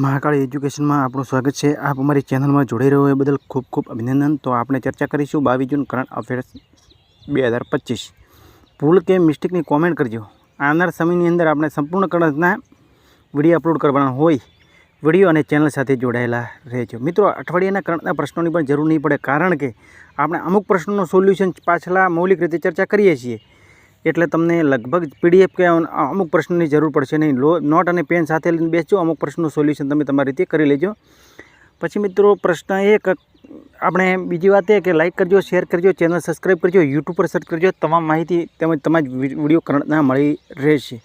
મહાકાળ એજ્યુકેશનમાં આપણું સ્વાગત છે. આપ અમારી ચેનલમાં જોડાઈ રહ્યો એ બદલ ખૂબ ખૂબ અભિનંદન. તો આપણે ચર્ચા કરીશું બાવીસ જૂન કરંટ અફેર્સ બે હજાર પચીસ. ભૂલ કે મિસ્ટેકની કોમેન્ટ કરજો. આવનાર સમયની અંદર આપણે સંપૂર્ણ કરંટના વીડિયો અપલોડ કરવાના હોય, વીડિયો અને ચેનલ સાથે જોડાયેલા રહેજો. મિત્રો, અઠવાડિયાના કરંટના પ્રશ્નોની પણ જરૂર નહીં પડે, કારણ કે આપણે અમુક પ્રશ્નોનું સોલ્યુશન પાછલા મૌલિક રીતે ચર્ચા કરીએ છીએ. એટલે તમને લગભગ પીડીએફ કે અમુક પ્રશ્નની જરૂર પડશે નહીં. લો, નોટ અને પેન સાથે લઈને બેસજો, અમુક પ્રશ્નનું સોલ્યુશન તમે તમારી રીતે કરી લેજો. પછી મિત્રો, પ્રશ્ન એક આપણે બીજી વાત એ કે લાઇક કરજો શેર કરજો ચેનલ સબસ્ક્રાઈબ કરજો યુટ્યુબ પર સર્ચ કરજો, તમામ માહિતી તેમજ તમામ વીડિયો કરંટના મળી રહેશે.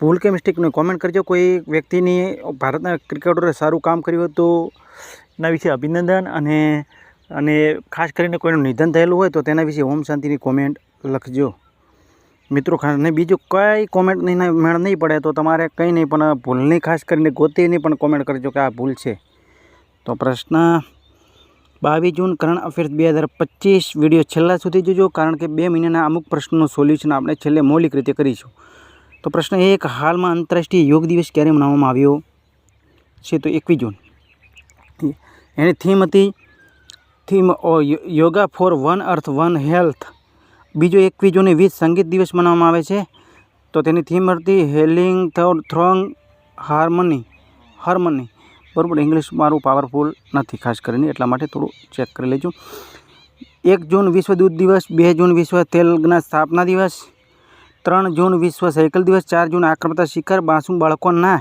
ભૂલ કે મિસ્ટેકને કોમેન્ટ કરજો. કોઈ વ્યક્તિની ભારતના ક્રિકેટરે સારું કામ કર્યું હોય તો એના વિશે અભિનંદન અને અને ખાસ કરીને કોઈનું નિધન થયેલું હોય તો તેના વિશે ઓમ શાંતિની કોમેન્ટ લખજો. મિત્રો, ખાસ બીજું કંઈ કોમેન્ટ નહીં મેળ નહીં પડે, તો તમારે કંઈ નહીં, પણ ભૂલની ખાસ કરીને ગોતીની પણ કોમેન્ટ કરજો કે આ ભૂલ છે. તો પ્રશ્ન બાવીસ જૂન કરંટ અફેર્સ બે હજાર પચીસ વીડિયો છેલ્લા સુધી જોજો, કારણ કે બે મહિનાના અમુક પ્રશ્નોનું સોલ્યુશન આપણે છેલ્લે મૌલિક રીતે કરીશું. તો પ્રશ્ન એક, હાલમાં આંતરરાષ્ટ્રીય યોગ દિવસ ક્યારે મનાવવામાં આવ્યો છે? તો એકવીસ જૂન. એની થીમ હતી theme yoga for one earth one health બીજો એકવીસ જૂને વીજ સંગીત દિવસ મનાવવામાં આવે છે. તો તેની થીમ હતી હેલિંગ થ્રોંગ હાર્મની હાર્મની. બરાબર ઇંગ્લિશ મારું પાવરફુલ નથી ખાસ કરીને, એટલા માટે થોડું ચેક કરી લેજો. એક જૂન વિશ્વ દૂધ દિવસ, બે જૂન વિશ્વ તેલના સ્થાપના દિવસ, ત્રણ જૂન વિશ્વ સાયકલ દિવસ, ચાર જૂન આક્રમતા શિખર માસૂમ બાળકોના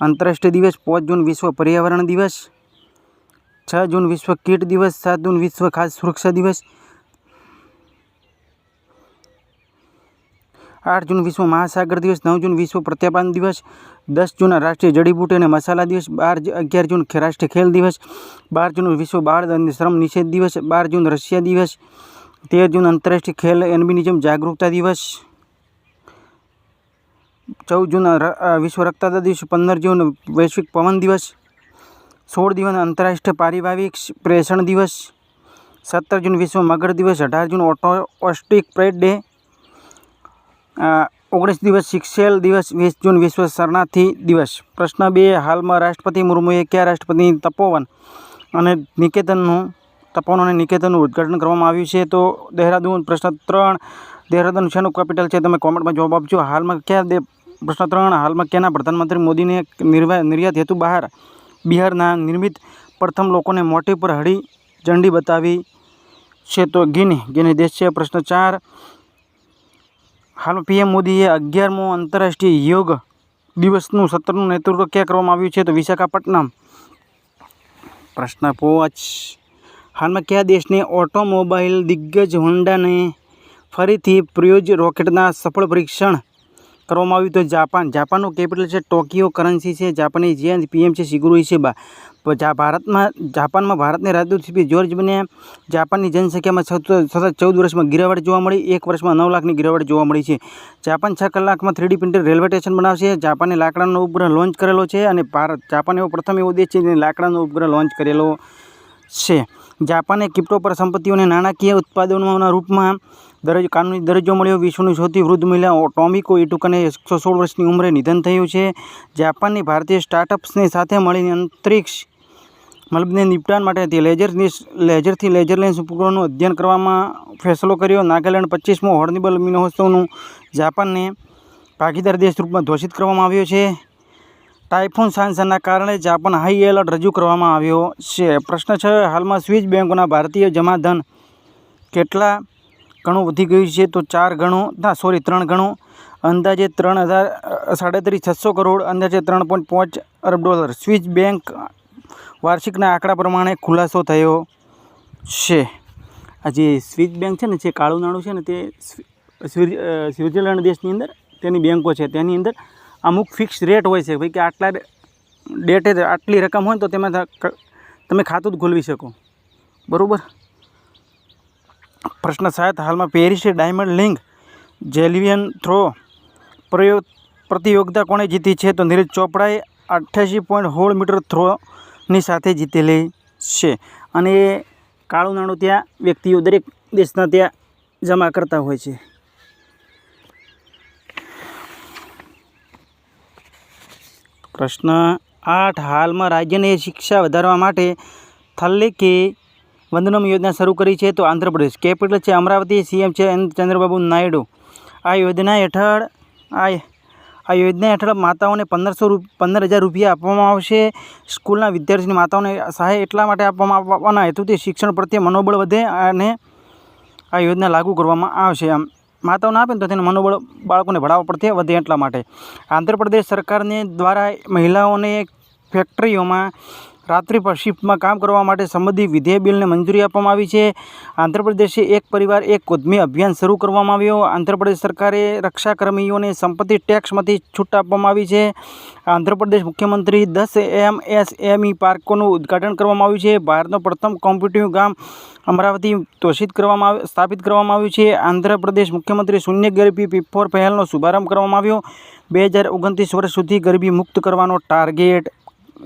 આંતરરાષ્ટ્રીય દિવસ, પાંચ જૂન વિશ્વ પર્યાવરણ દિવસ, છ જૂન વિશ્વ કીટ દિવસ, સાત જૂન વિશ્વ ખાદ્ય સુરક્ષા દિવસ આઠ જૂન વિશ્વ મહાસાગર દિવસ, નવ જૂન વિશ્વ પ્રત્યાપાન દિવસ, દસ જૂન રાષ્ટ્રીય જડીબૂટી અને મસાલા દિવસ, બાર અગિયાર જૂન રાષ્ટ્રીય ખેલ દિવસ, બાર જૂન વિશ્વ બાળ અને શ્રમ નિષેધ દિવસ, બાર જૂન રશિયા દિવસ, તેર જૂન આંતરરાષ્ટ્રીય ખેલ એલ્બિનિઝમ જાગૃતતા દિવસ, ચૌદ જૂન વિશ્વ રક્તદાતા દિવસ, પંદર જૂન વૈશ્વિક પવન દિવસ, સોળ દિવસ આંતરરાષ્ટ્રીય પારિવારિક પ્રેષણ દિવસ, સત્તર જૂન વિશ્વ મગર દિવસ, અઢાર જૂન ઓટો, ઓસ્ટિક પ્રેડ ડે ઓગણીસ દિવસ શિક્ષેલ દિવસ, વીસ જૂન વિશ્વ શરણાર્થી દિવસ. પ્રશ્ન બે, હાલમાં રાષ્ટ્રપતિ મુર્મુએ કયા રાષ્ટ્રપતિ તપોવન અને નિકેતનનું, તપોવન અને નિકેતનનું ઉદ્ઘાટન કરવામાં આવ્યું છે? તો દહેરાદૂન, પ્રશ્ન ત્રણ, દહેરાદૂન શેનું કેપિટલ છે? તમે કોમેન્ટમાં જવાબ આપજો. હાલમાં કયા પ્રશ્ન ત્રણ, હાલમાં ક્યાંના પ્રધાનમંત્રી મોદીને નિર્યાત હેતુ બહાર? બિહારના નિર્મિત પ્રથમ લોકોને મોટી પર હળી ઝંડી બતાવી છે તો ગિની ગિની દેશ છે? પ્રશ્ન ચાર હાલમાં પીએમ મોદીએ અગિયારમો આંતરરાષ્ટ્રીય યોગ દિવસનું સત્રનું નેતૃત્વ ક્યાં કરવામાં આવ્યું છે તો વિશાખાપટ્ટનમ. પ્રશ્ન પોચ. હાલમાં કયા દેશને ઓટોમોબાઈલ દિગ્ગજ હોન્ડાને ફરીથી પ્રયોજ રોકેટના સફળ પરીક્ષણ કરવામાં આવ્યું તો જાપાન. જાપાનનું કેપિટલ છે ટોકિયો કરન્સી છે. જાપાની જે પીએમ છે સિગુરુ ઇશિબા ભારતમાં, જાપાનમાં ભારતની રાજદૂત સીપી જ્યોર્જ બને જાપાનની જનસંખ્યામાં સતત ચૌદ વર્ષમાં ગિરાવટ જોવા મળી. એક વર્ષમાં નવ લાખની ગિરાવટ જોવા મળી છે. જાપાન છ કલાકમાં થ્રીડી પ્રિન્ટર રેલવે સ્ટેશન બનાવશે. જાપાને લાકડાનો ઉપગ્રહ લોન્ચ કરેલો છે અને ભારત જાપાન એવો પ્રથમ એવો દેશ છે જેને લાકડાનો ઉપગ્રહ લોન્ચ કરેલો છે. જાપાને ક્રિપ્ટો પર સંપત્તિઓને નાણાકીય ઉત્પાદનોના રૂપમાં દરજ, કાનૂની દરજ્જો મળ્યો. વિશ્વની સૌથી વૃદ્ધ મહિલા ટોમિકો ઇટુકને એકસો સોળ વર્ષની ઉંમરે નિધન થયું છે. જાપાનની ભારતીય સ્ટાર્ટઅપ્સને સાથે મળીને અંતરિક્ષ મલબને નિપટાન માટે હતી. લેઝર લેઝરથી લેઝર લેન્સ ઉપગ્રહનું અધ્યયન કરવામાં ફેસલો કર્યો. નાગાલેન્ડ પચીસમો હોર્નિબલ મહોત્સવનું જાપાનને ભાગીદાર દેશ રૂપમાં ઘોષિત કરવામાં આવ્યો છે. ટાઇફોન સાંસરના કારણે જાપાન હાઈ એલર્ટ રજૂ કરવામાં આવ્યો છે. પ્રશ્ન છે, હાલમાં સ્વિસ બેંકોના ભારતીય જમાધન કેટલા ઘણું વધી ગયું છે? તો ચાર ગણું, ના, સોરી, ત્રણ ગણું. અંદાજે ત્રણ હજાર સાડત્રીસ, છસો કરોડ. અંદાજે ત્રણ પોઈન્ટ પાંચ અરબ ડોલર. સ્વિસ બેંક વાર્ષિકના આંકડા પ્રમાણે ખુલાસો થયો છે. આ જે સ્વિસ બેંક છે ને, જે કાળું નાણું છે ને, તે સ્વિટ્ઝરલેન્ડ દેશની અંદર તેની બેંકો છે. તેની અંદર અમુક ફિક્સ રેટ હોય છે. ભાઈ કે આટલા ડેટે આટલી રકમ હોય તો તેમાં તમે ખાતું જ ખોલવી શકો. બરાબર? પ્રશ્ન સાત, હાલમાં પેરિસે ડાયમંડ લિંક જેલિવિયન થ્રો પ્રયોગ પ્રતિયોગિતા કોણે જીતી છે તો નીરજ ચોપડાએ અઠ્યાસી પોઈન્ટ સોળ મીટર થ્રોની સાથે જીતેલી છે. અને કાળું નાણું ત્યાં વ્યક્તિઓ દરેક દેશના ત્યાં જમા કરતા હોય છે. પ્રશ્ન આઠ. હાલમાં રાજ્યની શિક્ષા વધારવા માટે થલ્લે કે વંદનમ યોજના શરૂ કરી છે તો આંધ્રપ્રદેશ કેપિટલ છે, અમરાવતી સીએમ છે ચંદ્રબાબુ નાયડુ. આ યોજના હેઠળ આ આ યોજના હેઠળ માતાઓને પંદરસો પંદર હજાર રૂપિયા આપવામાં આવશે. સ્કૂલના વિદ્યાર્થીની માતાઓને સહાય એટલા માટે આપવામાં આવવાના હેતુથી શિક્ષણ પ્રત્યે મનોબળ વધે અને આ યોજના લાગુ કરવામાં આવશે. આમ, માતાઓને આપે ને તો તેને મનોબળ બાળકોને ભણાવવા પડતે વધે એટલા માટે. આંધ્રપ્રદેશ સરકારને દ્વારા મહિલાઓને ફેક્ટરીઓમાં રાત્રિ પર શિફ્ટમાં કામ કરવા માટે સંબંધિત વિધેય બિલને મંજૂરી આપવામાં આવી છે. આંધ્રપ્રદેશે એક પરિવાર એક ઉદ્યમી અભિયાન શરૂ કરવામાં આવ્યો. આંધ્રપ્રદેશ સરકારે રક્ષાકર્મીઓને સંપત્તિ ટેક્સમાંથી છૂટ આપવામાં આવી છે. આંધ્રપ્રદેશ મુખ્યમંત્રી દસ એમ એસ એમઈ પાર્કોનું ઉદ્ઘાટન કરવામાં આવ્યું છે. ભારતનું પ્રથમ કોમ્પ્યુટિવ ગામ અમરાવતી તોષિત કરવામાં સ્થાપિત કરવામાં આવ્યું છે. આંધ્રપ્રદેશ મુખ્યમંત્રી શૂન્ય ગરીબી પીફોર પહેલનો શુભારંભ કરવામાં આવ્યો. બે હજાર ઓગણત્રીસ વર્ષ સુધી ગરીબી મુક્ત કરવાનો ટાર્ગેટ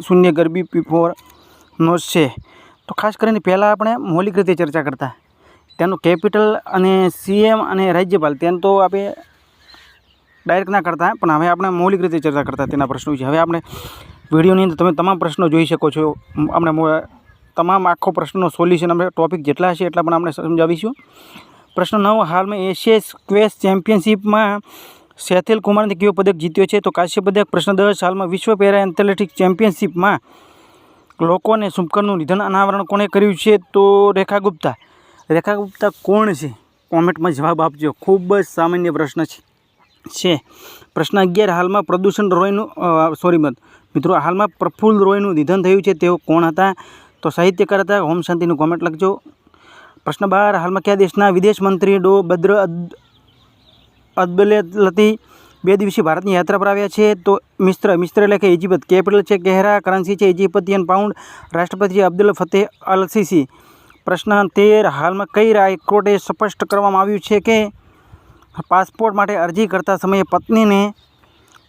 શૂન્ય ગરબી પીફોર પીફોરનો છે. તો ખાસ કરીને પહેલાં આપણે મૌલિક રીતે ચર્ચા કરતા. તેનું કેપિટલ અને સીએમ અને રાજ્યપાલ તેનું તો આપણે ડાયરેક્ટ ના કરતા, પણ હવે આપણે મૌલિક રીતે ચર્ચા કરતા તેના પ્રશ્નો વિશે. હવે આપણે વિડીયોની અંદર તમે તમામ પ્રશ્નો જોઈ શકો છો. આપણે તમામ આખો પ્રશ્નનો સોલ્યુશન આપણે ટોપિક જેટલા હશે એટલા પણ આપણે સમજાવીશું. પ્રશ્ન નવ, હાલમાં એશિયા સ્ક્વેશ ચેમ્પિયનશિપમાં સેથિલ કુમારને કયો પદક જીત્યો છે. તો કાશ્ય પદક પ્રશ્ન દસ હાલમાં વિશ્વ પેરા એથ્લેટિક્સ ચેમ્પિયનશિપમાં લોકોને શુભકરનું નિધન અનાવરણ કોણે કર્યું છે? તો રેખા ગુપ્તા. રેખા ગુપ્તા કોણ છે? કોમેન્ટમાં જવાબ આપજો. ખૂબ જ સામાન્ય પ્રશ્ન છે. છે. પ્રશ્ન અગિયાર, હાલમાં પ્રદૂષણ રોયનું સોરી મત, મિત્રો, હાલમાં પ્રફુલ્લ રોયનું નિધન થયું છે. તેઓ કોણ હતા? તો સાહિત્યકાર હતા. હોમ શાંતિનું કોમેન્ટ લખજો. પ્રશ્ન બાર, હાલમાં કયા દેશના વિદેશ મંત્રી ડો બદ્ર અદ- અદબેલતી બે દિવસીય ભારતની યાત્રા પર આવ્યા છે. તો મિસ્ત્ર મિસ્ત્ર એટલે કે ઇજિપ્ત કેપિટલ છે કેહરા કરન્સી છે ઇજિપ્તિયન પાઉન્ડ, રાષ્ટ્રપતિ અબ્દુલ ફતેહ અલ સીસી પ્રશ્ન તેર, હાલમાં કઈ હાઈકોર્ટે સ્પષ્ટ કરવામાં આવ્યું છે કે પાસપોર્ટ માટે અરજી કરતા સમયે પત્નીને,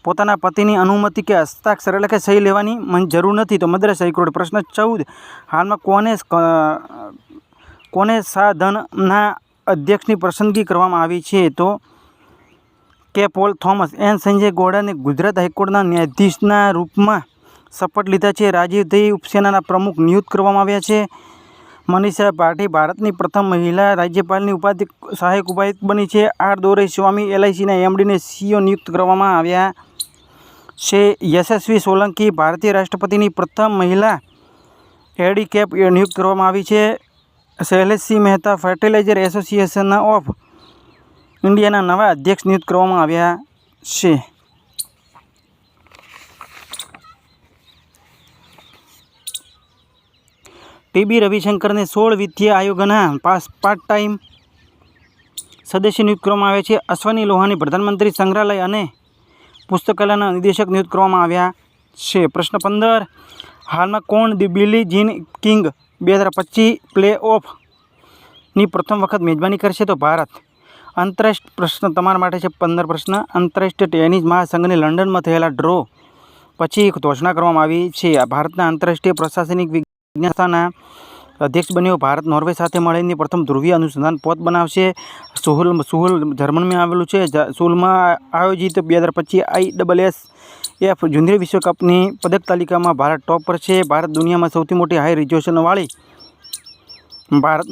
પોતાના પતિની અનુમતિ કે હસ્તાક્ષર એટલે કે સહી લેવાની જરૂર નથી તો મદ્રાસ હાઈકોર્ટ પ્રશ્ન ચૌદ, હાલમાં કોને કોને સાધનના અધ્યક્ષની પસંદગી કરવામાં આવી છે? તો કે પોલ થોમસ એન સંજય ગોડાને ગુજરાત હાઈકોર્ટના ન્યાયાધીશના રૂપમાં શપથ લીધા છે. રાજીવ દઈ ઉપસેનાના પ્રમુખ નિયુક્ત કરવામાં આવ્યા છે. મનીષા પાઠી ભારતની પ્રથમ મહિલા રાજ્યપાલની ઉપાધિ સહાયક ઉપાયુક્ત બની છે. આર દોરે સ્વામી એલઆઈસીના એમડીને સીઓ નિયુક્ત કરવામાં આવ્યા છે. યશસ્વી સોલંકી ભારતીય રાષ્ટ્રપતિની પ્રથમ મહિલા કેપ નિયુક્ત કરવામાં આવી છે. Shaileshsinh Mehta fertiliser association of ઇન્ડિયાના નવા અધ્યક્ષ નિયુક્ત કરવામાં આવ્યા છે. ટીબી રવિશંકરને સોળ વિત્તીય આયોગના પાસ પાર્ટ ટાઈમ સદસ્ય નિયુક્ત કરવામાં આવ્યા છે. અશ્વની લોહાની પ્રધાનમંત્રી સંગ્રહાલય અને પુસ્તકાલયના નિદેશક નિયુક્ત કરવામાં આવ્યા છે. પ્રશ્ન પંદર, હાલમાં કોણ દી બિલી જીન કિંગ બે હજાર પચીસ પ્લે ઓફની પ્રથમ વખત મેજબાની કરશે? તો ભારત આંતરરાષ્ટ્રીય પ્રશ્ન તમારા માટે છે પંદર પ્રશ્ન. આંતરરાષ્ટ્રીય ટેનિસ મહાસંઘની લંડનમાં થયેલા ડ્રો પછી એક ઘોષણા કરવામાં આવી છે. ભારતના આંતરરાષ્ટ્રીય પ્રશાસનિક વિજ્ઞાસાના અધ્યક્ષ બન્યો. ભારત નોર્વે સાથે મળીને પ્રથમ ધ્રુવીય અનુસંધાન પોત બનાવશે. સુહુલ સુહુલ જર્મનીમાં આવેલું છે. સુહુલમાં આયોજિત બે હજાર પચીસ I double S F junior વિશ્વકપની પદક તાલિકામાં ભારત ટોપ પર છે. ભારત દુનિયામાં સૌથી મોટી હાઈ રિઝોલ્યુશનવાળી ભારત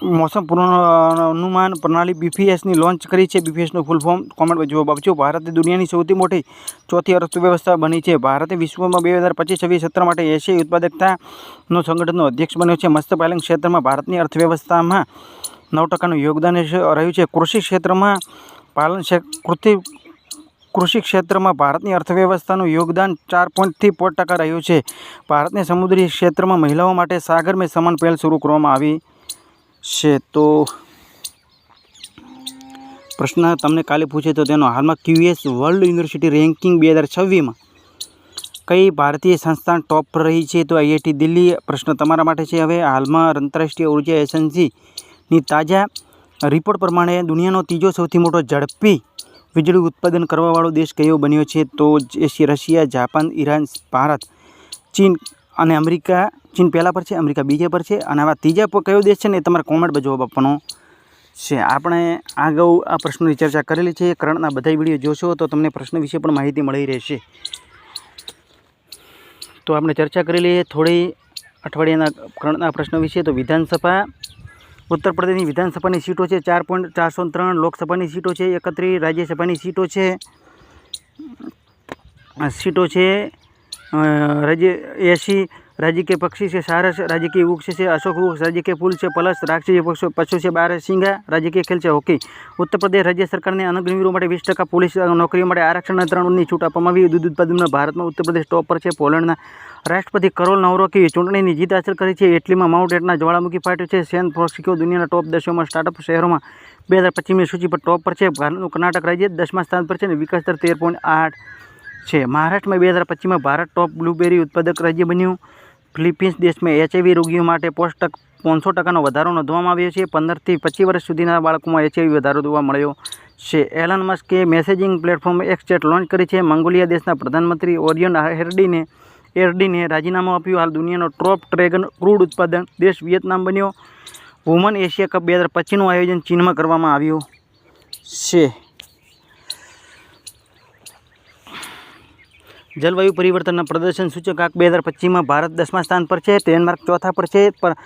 મોસમ પૂર્વાનુમાન પ્રણાલી બીપીએસની લોન્ચ કરી છે. બીપીએસનું ફૂલ ફોર્મ કોમેન્ટમાં જવાબ આપજો ભારતે દુનિયાની સૌથી મોટી ચોથી અર્થવ્યવસ્થા બની છે. ભારતે વિશ્વમાં બે હજાર પચીસ છવ્વીસ સત્ર માટે એશિયાઈ ઉત્પાદકતાનો સંગઠનનો અધ્યક્ષ બન્યો છે. મત્સ્યપાલન ક્ષેત્રમાં ભારતની અર્થવ્યવસ્થામાં નવ ટકાનું યોગદાન રહ્યું છે. કૃષિ ક્ષેત્રમાં પાલન કૃતિ, કૃષિ કૃષિ ક્ષેત્રમાં ભારતની અર્થવ્યવસ્થાનું યોગદાન ચાર પોઈન્ટથી પાંચ ટકા રહ્યું છે. ભારતને સમુદ્રી ક્ષેત્રમાં મહિલાઓ માટે સાગર મેં સમાન પહેલ શરૂ કરવામાં આવી છે તો પ્રશ્ન તમને કાલે પૂછે તો તેનો હાલમાં ક્યુએસ વર્લ્ડ યુનિવર્સિટી રેન્કિંગ બે હજાર છવ્વીસમાં કઈ ભારતીય સંસ્થા ટોપ પર રહી છે? તો આઈઆઈટી દિલ્હી, પ્રશ્ન તમારા માટે છે. હવે હાલમાં આંતરરાષ્ટ્રીય ઊર્જા એજન્સીની તાજા રિપોર્ટ પ્રમાણે દુનિયાનો ત્રીજો સૌથી મોટો ઝડપી વીજળી ઉત્પાદન કરવાવાળો દેશ કયો બન્યો છે? તો Asia, Russia, Japan, Iran, Bharat, ચીન અને અમેરિકા, ચીન પહેલાં પર છે, અમેરિકા બીજા પર છે. અને આવા ત્રીજા પર કયો દેશ છે ને એ તમારે કોમેન્ટમાં જવાબ આપવાનો છે. આપણે અગાઉ આ પ્રશ્નની ચર્ચા કરેલી છે. કરંટના બધા વીડિયો જોશો તો તમને પ્રશ્ન વિશે પણ માહિતી મળી રહેશે. તો આપણે ચર્ચા કરેલી થોડી અઠવાડિયાના કરંટના પ્રશ્નો વિશે. તો વિધાનસભા ઉત્તર પ્રદેશની વિધાનસભાની સીટો છે ચાર પોઈન્ટ ચારસો ત્રણ, લોકસભાની સીટો છે એકત્રીસ, રાજ્યસભાની સીટો છે સીટો છે રાજ્ય એસી, રાજકીય પક્ષી છે, સારસ, રાજકીય વૃક્ષ છે, અશોક વૃક્ષ, રાજકીય ફૂલ છે, પલસ રાક્ષસી પક્ષો પશુ છે બાર સિંગા, રાજકીય ખેલ છે, હોકી. ઉત્તર પ્રદેશ રાજ્ય સરકારને અનગ્રહીરો માટે વીસ ટકા પોલીસ નોકરીઓ માટે આરક્ષણના ત્રણની છૂટ આપવામાં આવી. દૂધ ઉત્પાદનમાં ભારતમાં ઉત્તર પ્રદેશ ટોપ પર છે, પોલેન્ડના રાષ્ટ્રપતિ કરોલ નવરોકી ચૂંટણીની જીત હાંસલ કરી છે. ઇટલીમાં માઉન્ટ એટના જ્વાળામુખી ફાટ્યું છે. સેન ફ્રાન્સિસ્કો દુનિયાના ટોપ દસોમાં સ્ટાર્ટઅપ શહેરોમાં બે હજાર પચીસની સૂચિ પર ટોપ પર છે. ભારતનું કર્ણાટક રાજ્ય દસમા સ્થાન પર છે અને વિકાસ દર તેર પોઈન્ટ આઠ છે. મહારાષ્ટ્રમાં બે હજાર પચીસમાં ભારત ટોપ બ્લુબેરી ઉત્પાદક રાજ્ય બન્યું. ફિલિપિન્સ દેશમાં એચઆઈવી રોગીઓ માટે પોસ્ટ પાંચસો ટકાનો વધારો નોંધવામાં આવ્યો છે. પંદરથી પચીસ વર્ષ સુધીના બાળકોમાં એચઆઈવી વધારો જોવા મળ્યો છે. એલન મસ્કે મેસેજિંગ પ્લેટફોર્મ એક્સચેટ લોન્ચ કરી છે. મંગોલિયા દેશના પ્રધાનમંત્રી ઓરિયન હેરડીને એરડીને રાજીનામું આપ્યું. હાલ દુનિયાનો ટોપ ડ્રેગન ક્રૂડ ઉત્પાદન દેશ વિયેતનામ બન્યો. વુમન એશિયા કપ બે હજાર પચીસનું આયોજન ચીનમાં કરવામાં આવ્યું છે. જલવાયુ પરિવર્તનના પ્રદર્શન સૂચકાંક બે હજાર પચીસમાં ભારત દસમા સ્થાન પર છે, ડેનમાર્ક ચોથા પર છે, પણ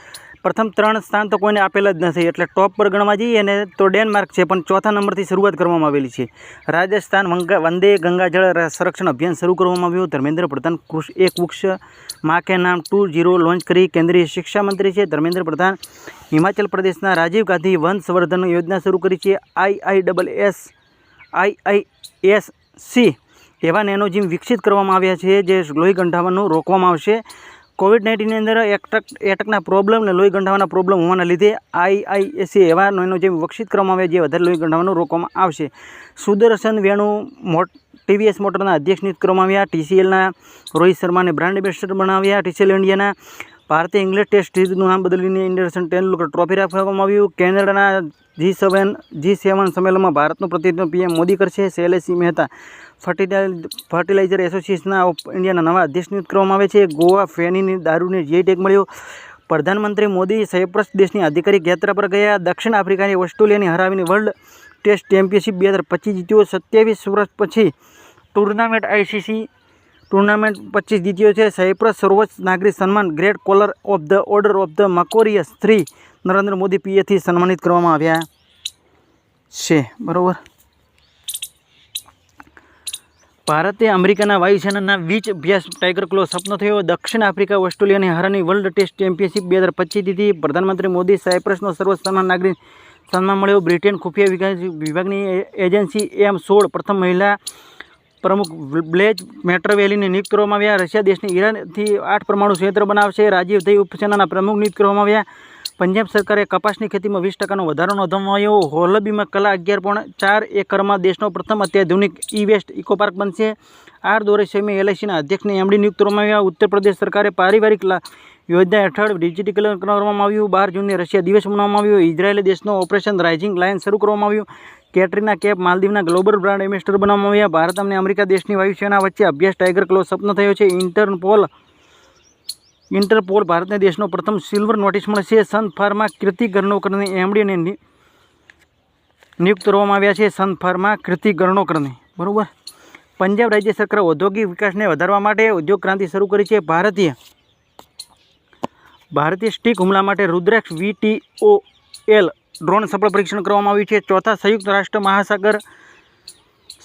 પ્રથમ ત્રણ સ્થાન તો કોઈને આપેલા જ નથી. એટલે ટોપ પર ગણવા જઈએ ને તો ડેનમાર્ક છે, પણ ચોથા નંબરથી શરૂઆત કરવામાં આવેલી છે. રાજસ્થાન વંદે ગંગાજળ સંરક્ષણ અભિયાન શરૂ કરવામાં આવ્યું. ધર્મેન્દ્ર પ્રધાન એક વૃક્ષ મા કે નામ ટુ જીરો લોન્ચ કરી કેન્દ્રીય શિક્ષા મંત્રી છે. ધર્મેન્દ્ર પ્રધાન હિમાચલ પ્રદેશના રાજીવ ગાંધી વન સંવર્ધન યોજના શરૂ કરી છે. I I double S, I I S C એવા નેનોજીમ વિકસિત કરવામાં આવ્યા છે જે લોહી ગંઠાવાનું રોકવામાં આવશે. કોવિડ નાઇન્ટીનની અંદર એટક એટકના પ્રોબ્લેમ અને લોહી ગંઠાવાના પ્રોબ્લેમ હોવાના લીધે આઈઆઈએસી એવા નેનોજીમ વિકસિત કરવામાં આવ્યા જે વધારે લોહી ગંઠાવાનું રોકવામાં આવશે. સુદર્શન વેણુ મોટ ટીવીએસ મોટરના અધ્યક્ષ નિયુક્ત કરવામાં આવ્યા. ટીસીએલના રોહિત શર્માને બ્રાન્ડ એમ્બેસેડર બનાવ્યા. ટીસીએલ ઇન્ડિયાના ભારતે ઇંગ્લેન્ડ ટેસ્ટ સિરીઝનું નામ બદલીને ઇન્ડરસન ટેન્ડુલકર ટ્રોફી રાખવામાં આવ્યું. કેનેડાના જી સેવન જી સેવન સંમેલનમાં ભારતનું પ્રતિનિધિત્વ પીએમ મોદી કરશે. શૈલેષસિંહ મહેતા ફર્ટિલાઈ ફર્ટિલાઇઝર એસોસિએશનના ઓફ ઇન્ડિયાના નવા અધ્યક્ષ નિયુક્ત કરવામાં આવે છે. ગોવા ફેનીની દારૂને જીઆઈ ટેગ મળ્યો. પ્રધાનમંત્રી મોદી સાયપ્રસ દેશની આધિકારિક યાત્રા પર ગયા. દક્ષિણ આફ્રિકાની ઓસ્ટ્રેલિયાને હરાવીને વર્લ્ડ ટેસ્ટ ચેમ્પિયનશિપ બે હજાર પચીસ જીત્યો. સત્યાવીસ વર્ષ પછી ટુર્નામેન્ટ આઈસીસી ટુર્નામેન્ટ પચીસ જીત્યો છે. સાયપ્રસ સર્વોચ્ચ નાગરિક સન્માન great collar of the order of the Makarios three Narendra Modi પીએથી સન્માનિત કરવામાં આવ્યા છે. બરાબર? ભારતે અમેરિકાના વાયુસેનાના વીચ અભ્યાસ ટાઈગર ક્લો સપનો થયો. દક્ષિણ આફ્રિકા ઓસ્ટ્રેલિયાની હરાની વર્લ્ડ ટેસ્ટ ચેમ્પિયનશિપ બે હજાર પચીસ જીતી પ્રધાનમંત્રી મોદી સાયપ્રસનો સર્વોચ્ચ નાગરિક સન્માન મળ્યો. બ્રિટન ખુફિયા વિભાગની એજન્સી એમ સોળ પ્રથમ મહિલા પ્રમુખ બ્લેજ મેટ્રોવેલીને નિયુક્ત કરવામાં આવ્યા. રશિયા દેશની ઈરાનથી આઠ પરમાણુ સંયંત્ર બનાવશે. રાજીવ થઈ ઉપસેનાના પ્રમુખ નિયુક્ત કરવામાં આવ્યા. પંજાબ સરકારે કપાસની ખેતીમાં વીસ ટકાનો વધારો નોંધવામાં આવ્યો હોલબીમાં કલા અગિયાર પોઈન્ટ ચાર એકરમાં દેશનો પ્રથમ અત્યાધુનિક ઈ વેસ્ટ ઇકો પાર્ક બનશે. આર દોરે સેમી એલઆઈસીના અધ્યક્ષને એમડી નિયુક્ત કરવામાં આવ્યા. ઉત્તર પ્રદેશ સરકારે પારિવારિક યોજના હેઠળ ડિજિટીકરણ કરવામાં આવ્યું. બાર જૂનને રશિયા દિવસ મનાવવામાં આવ્યો. ઇઝરાયેલ દેશનો ઓપરેશન રાઇઝિંગ લાયન શરૂ કરવામાં આવ્યું. કેટરીના કેપ માલદીવના ગ્લોબલ બ્રાન્ડ એમ્બેસેડર બનાવવામાં આવ્યા. ભારત અને અમેરિકા દેશની વાયુસેના વચ્ચે અભ્યાસ ટાઈગર ક્લો સપનો થયો છે. ઇન્ટરપોલ ઇન્ટરપોલ ભારતને દેશનો પ્રથમ સિલ્વર નોટિસ મળશે સન ફાર્મા કૃતિ ગર્ણોકરને એમડીને નિયુક્ત કરવામાં આવ્યા છે. સન ફાર્મા કીર્તિ ગર્ણોકરને બરાબર? પંજાબ રાજ્ય સરકાર ઔદ્યોગિક વિકાસને વધારવા માટે ઉદ્યોગ ક્રાંતિ શરૂ કરી છે. ભારતીય ભારતીય સ્ટીક હુમલા માટે રુદ્રાક્ષ વીટીઓ એલ ડ્રોન સફળ પરીક્ષણ કરવામાં આવ્યું છે. ચોથા સંયુક્ત રાષ્ટ્ર મહાસાગર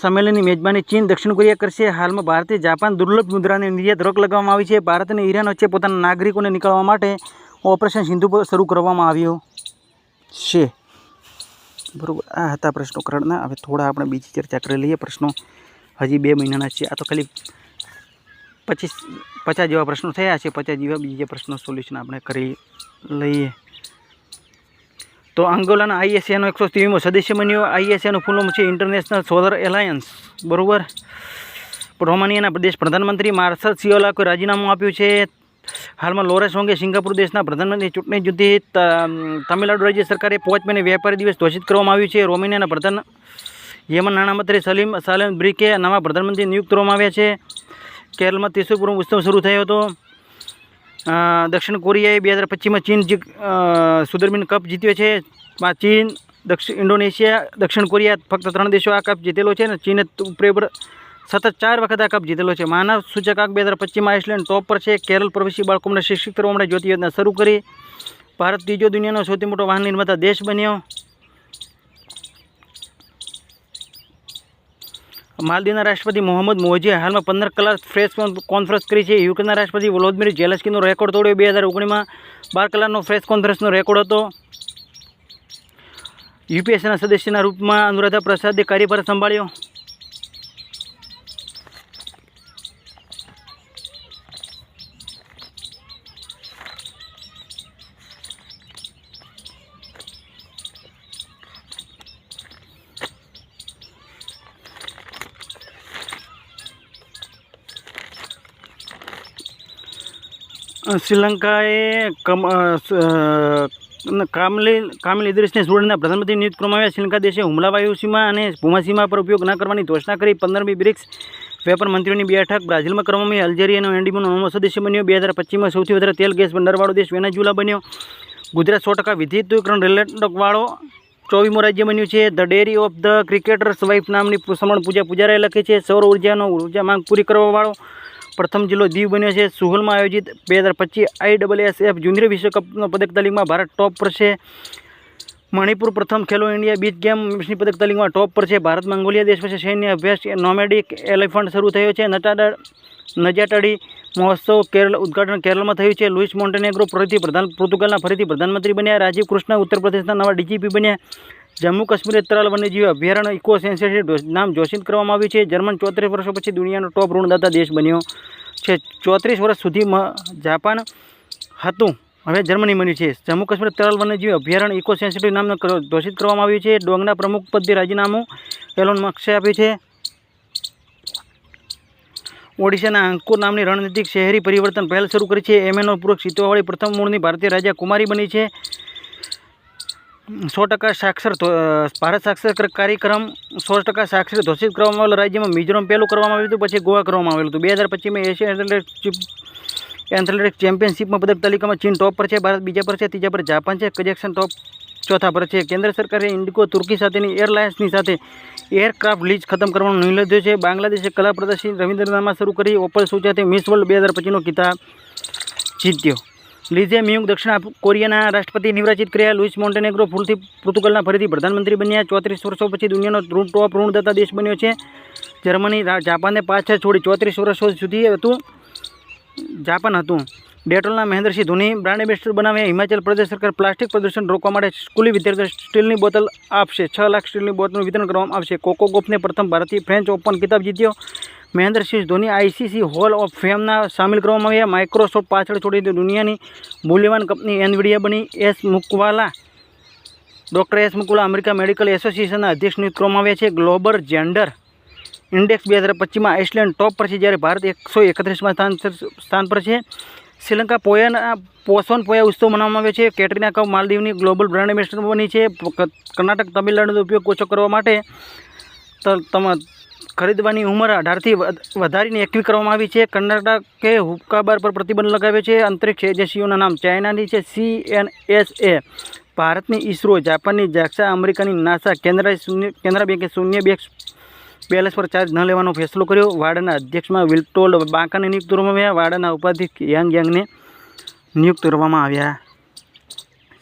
સંમેલનની મેજબાની ચીન દક્ષિણ કોરિયા કરશે. હાલમાં ભારતે જાપાન દુર્લભ મુદ્રાને નિર્યાત રોક લગાવવામાં આવી છે. ભારત અને ઈરાન વચ્ચે પોતાના નાગરિકોને નીકળવા માટે ઓપરેશન સિંધુ પર શરૂ કરવામાં આવ્યો છે. બરાબર, આ હતા પ્રશ્નો કરણના હવે થોડા આપણે બીજી ચર્ચા કરી લઈએ. પ્રશ્નો હજી બે મહિનાના છે. આ તો ખાલી પચીસ, પચાસ જેવા પ્રશ્નો થયા છે. પચાસ જેવા બીજા પ્રશ્નો સોલ્યુશન આપણે કરી લઈએ. તો આંગોલાના આઈએસએનો એકસો ત્રીમો સદસ્ય બન્યો. આઈએસએનું ફૂલમ છે ઇન્ટરનેશનલ સોલર એલાયન્સ બરોબર? રોમાનિયાના પ્રદેશ પ્રધાનમંત્રી માર્શલ સિયોલાકોએ રાજીનામું આપ્યું છે. હાલમાં લોરેસ હોંગે સિંગાપુર દેશના પ્રધાનમંત્રી ચૂંટણી જુદી તમિલનાડુ રાજ્ય સરકારે પાંચ મહિને વેપારી દિવસ ઘોષિત કરવામાં આવ્યું છે. રોમેનિયાના પ્રધાન યમન નાણામંત્રી સલીમ, સાલેમ બ્રિકે નવા પ્રધાનમંત્રી નિયુક્ત કરવામાં આવ્યા છે. કેરળમાં ત્રિશુપુરમ ઉત્સવ શરૂ થયો હતો. દક્ષિણ કોરિયાએ બે હજાર પચીસમાં ચીન સુદરમીન કપ જીત્યો છે. ચીન દક્ષિણ ઇન્ડોનેશિયા, દક્ષિણ કોરિયા ફક્ત ત્રણ દેશો આ કપ જીતેલો છે અને ચીને ઉપરે સતત ચાર વખત આ કપ જીતેલો છે. માનવ સૂચકાંક બે હજાર પચીસમાં આઇસલેન્ડ ટોપ પર છે. કેરળ પ્રવેશી બાળકોને શિક્ષિત કરવા માટે જ્યોતિ યોજના શરૂ કરી. ભારત ત્રીજો દુનિયાનો સૌથી મોટો વાહન નિર્માતા દેશ બન્યો. માલદીવના રાષ્ટ્રપતિ મોહમ્મદ મોજીએ હાલમાં પંદર કલાક પ્રેસ કોન્ફરન્સ કરી છે. યુક્રેનના રાષ્ટ્રપતિ વોલોદમીર જેલેસ્કીનો રેકોર્ડ તોડ્યો. બે હજાર ઓગણીમાં બાર કલાકનો પ્રેસ કોન્ફરન્સનો રેકોર્ડ હતો. યુપીએસસીના સદસ્યના રૂપમાં અનુરાધા પ્રસાદે કાર્યભાર સંભાળ્યો. શ્રીલંકાએ કામલી, કામિલ ઇદ્રીસને સુરણના પ્રધાનમંત્રી નિયુક્ત કરવામાં આવ્યા. શ્રીલંકા દેશે હુમલા વાયુસીમા અને ભૂમાસીમા પર ઉપયોગ ના કરવાની ઘોષણા કરી પંદરમી બ્રિક્સ વેપાર મંત્રીઓની બેઠક બ્રાઝિલમાં કરવામાં આવી. અલ્જેરિયાનો એન્ડીમોનો નવમો સદસ્ય બન્યો. બે હજાર પચીસમાં સૌથી વધારે તેલ, ગેસ ભંડારવાળો દેશ વેનેઝુલા બન્યો. ગુજરાત સો ટકા વિદ્યુતીકરણ રેલટકવાળો ચોવીમો રાજ્ય બન્યું છે. The diary of the cricketer's wife નામની સમણ પૂજા, પૂજારાએ લખી છે. સૌર ઉર્જાનો ઊર્જા માંગ પૂરી કરવાવાળો પ્રથમ જિલ્લો દીવ બન્યો છે. સુહલમાં આયોજિત બે હજાર પચીસ I double S F junior વિશ્વકપનો પદક તાલીમમાં ભારત ટોપ પર છે. મણિપુર પ્રથમ ખેલો ઇન્ડિયા બીચ ગેમ્સની પદક તાલીમમાં ટોપ પર છે. ભારત મંગોલિયા દેશ વચ્ચે સૈન્ય અભ્યાસ નોમેડિક એલિફન્ટ શરૂ થયો છે. નટાડા નજાટડી મહોત્સવ કેરળ ઉદઘાટન કેરળમાં થયું છે. લુઇસ મોન્ટેનેગ્રો ફરીથી પ્રધાન, પોર્તુગલના ફરીથી પ્રધાનમંત્રી બન્યા. રાજીવ કૃષ્ણ ઉત્તર પ્રદેશના નવા ડીજીપી બન્યા. જમ્મુ કાશ્મીર તરાલ વન્યજીવ અભયારણ્ય ઇકો સેન્સેટિવ નામ ઘોષિત કરવામાં આવ્યું છે. જર્મન ચોત્રીસ વર્ષો પછી દુનિયાનો ટોપ ઋણદાતા દેશ બન્યો છે. ચોત્રીસ વર્ષ સુધી જાપાન હતું. હવે જર્મની બન્યું છે. જમ્મુ કાશ્મીર તરાલ વન્યજીવ અભયારણ્ય ઇકો સેન્સિટિવ નામનું ઘોષિત કરવામાં આવ્યું છે. ડોંગના પ્રમુખ પદે રાજીનામું એલોન મસ્કે આપ્યું છે. ઓડિશાના અંકુર નામની રણનીતિક શહેરી પરિવર્તન પહેલ શરૂ કરી છે. એમએનઓ પૂર્વક સીતોવાળી પ્રથમ મૂળની ભારતીય રાજા કુમારી બની છે. સો ટકા સાક્ષર ભારત સાક્ષર કાર્યક્રમ સો ટકા સાક્ષર ઘોષિત કરવામાં આવેલો. રાજ્યમાં મિઝોરમ પહેલું કરવામાં આવ્યું હતું, પછી ગોવા કરવામાં આવેલું હતું. બે હજાર પચીસમાં એશિયન એથ્લેટિક એથ્લેટિક ચેમ્પિયનશિપમાં પદક તાલિકામાં ચીન ટોપ પર છે, ભારત બીજા પર છે, ત્રીજા પર જાપાન છે કઝાકસ્તાન ટોપ ચોથા પર છે. કેન્દ્ર સરકારે ઇન્ડિગો તુર્કી સાથેની એરલાઇન્સની સાથે એરક્રાફ્ટ લીઝ ખતમ કરવાનો નિર્ણય લીધો છે. બાંગ્લાદેશે કલા પ્રદર્શન રવિન્દ્રનાથમાં શરૂ કરી ઓપલ સુચાતે મિસ વર્લ્ડ બે હજાર પચીસનો ખિતાબ જીત્યો. લીઝે મ્યુંગ દક્ષિણ કોરિયાના રાષ્ટ્રપતિ નિર્વાચિત કર્યા. લુઇસ મોન્ટેનેગ્રો ફૂલથી પોર્તુગલના ફરીથી પ્રધાનમંત્રી બન્યા. ચોત્રીસ વર્ષો પછી દુનિયાનો ટોપ ઋણદાતા દેશ બન્યો છે. જર્મની જાપાનને પાછળ છોડી ચોત્રીસ વર્ષો સુધી હતું. જાપાન હતું. ડેટોલના મહેન્દ્રસિંહ ધોની બ્રાન્ડ એમ્બેસેડર બનાવ્યા હિમાચલ પ્રદેશ સરકાર પ્લાસ્ટિક પ્રદૂષણ રોકવા માટે સ્કૂલી વિદ્યાર્થીઓ સ્ટીલની બોટલ આપશે. છ લાખ સ્ટીલની બોટલનું વિતરણ કરવામાં આવશે. કોકો ગોફને પ્રથમ ભારતીય ફ્રેન્ચ ઓપન ખિતાબ જીત્યો. Mahendra Singh Dhoni ICC hall of ફેમના સામેલ કરવામાં આવ્યા. માઇક્રોસોફ્ટ પાછળ છોડી દુનિયાની મૂલ્યવાન કંપની એનવીડિયા બની. S. મુકવાલા, doctor S. મુકુલા America medical એસોસિએશનના અધ્યક્ષ નિયુક્ત કરવામાં આવ્યા છે. ગ્લોબલ જેન્ડર ઇન્ડેક્સ બે હજાર પચીસમાં આઇસલેન્ડ ટોપ પર છે. જ્યારે ભારત એકસો એકત્રીસમાં સ્થાન સ્થાન પર છે. શ્રીલંકા પોયાના પોસોન પોયા ઉત્સવ મનાવવામાં આવે છે. કેટરીના કપ માલદીવની ગ્લોબલ બ્રાન્ડ એમ્બેસેડર બની છે. કર્ણાટક, તમિલનાડુનો ઉપયોગ ઓછો કરવા માટે ખરીદવાની ઉંમર અઢારથી વધારીને એકવી કરવામાં આવી છે. કર્ણાટકે હુક્કા બાર પર પ્રતિબંધ લગાવ્યો છે. અંતરિક્ષ એજન્સીઓના નામ ચાઇનાની છે. C N S A. ભારતની ઇસરો, જાપાનની જાક્ષા અમેરિકાની નાસા કેન્દ્ર શૂન્ય, કેનરા બેંકે શૂન્ય બેંક બેલેન્સ પર ચાર્જ ન લેવાનો ફેસલો કર્યો. વાડાના અધ્યક્ષમાં વિલ્ટોલ બાંકાને નિયુક્ત કરવામાં આવ્યા. વાડાના ઉપાધ્યક્ષ યાંગ યાંગને નિયુક્ત કરવામાં આવ્યા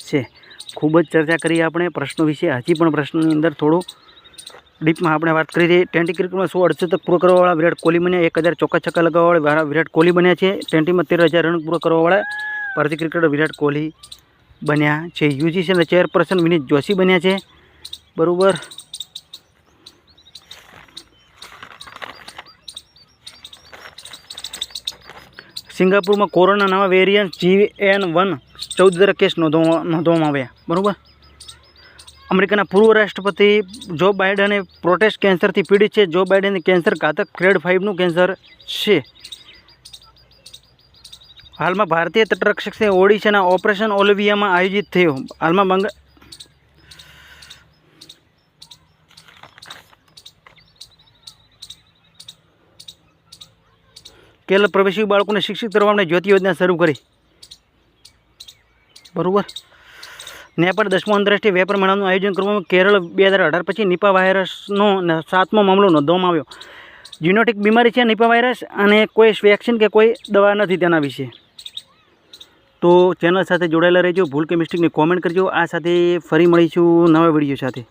છે. ખૂબ જ ચર્ચા કરી આપણે. પ્રશ્નો વિશે હજી પણ પ્રશ્નની અંદર થોડું ડીપમાં આપણે વાત કરી રહી. ટ્વેન્ટી ક્રિકેટમાં સો અડસઠક પૂરો કરવાવાળા વિરાટ કોહલી બન્યા. એક હજાર ચોક્કા છક્કા લગાવવાવાળા વિરાટ કોહલી બન્યા છે. ટ્વેન્ટીમાં તેર હજાર રન પૂરો કરવાવાળા ભારતીય ક્રિકેટર વિરાટ કોહલી બન્યા છે. યુજીસીના ચેરપર્સન વિનીત જોશી બન્યા છે. બરાબર. સિંગાપુરમાં કોરોના નવા વેરિયન્ટ જી એન વન ચૌદ હજાર કેસ નોંધવા નોંધવામાં આવ્યા. બરાબર? અમેરિકાના પૂર્વ રાષ્ટ્રપતિ જો બાઇડને પ્રોટેસ્ટ કેન્સરથી પીડિત છે, જો બાઇડનને કેન્સર ઘાતક ગ્રેડ ફાઇવનું કેન્સર છે. હાલમાં ભારતીય તટરક્ષક ઓડિશાના ઓપરેશન ઓલિવિયામાં આયોજિત થયો. હાલમાં બંગ કેરળ પ્રવેશી બાળકોને શિક્ષિત કરવા માટે જ્યોતિ યોજના શરૂ કરી. બરાબર? નેપાળ દસમો આંતરરાષ્ટ્રીય વેપાર મેળાનું આયોજન કરવામાં કેરળ બે હજાર અઢાર પછી નિપા વાયરસનો સાતમો મામલો નોંધવામાં આવ્યો. જીનોટિક બીમારી છે નિપા વાયરસ અને કોઈ વેક્સિન કે કોઈ દવા નથી તેના વિશે. તો ચેનલ સાથે જોડાયેલા રહેજો, ભૂલ કે મિસ્ટેકની કોમેન્ટ કરજો. આ સાથે ફરી મળીશું નવા વીડિયો સાથે.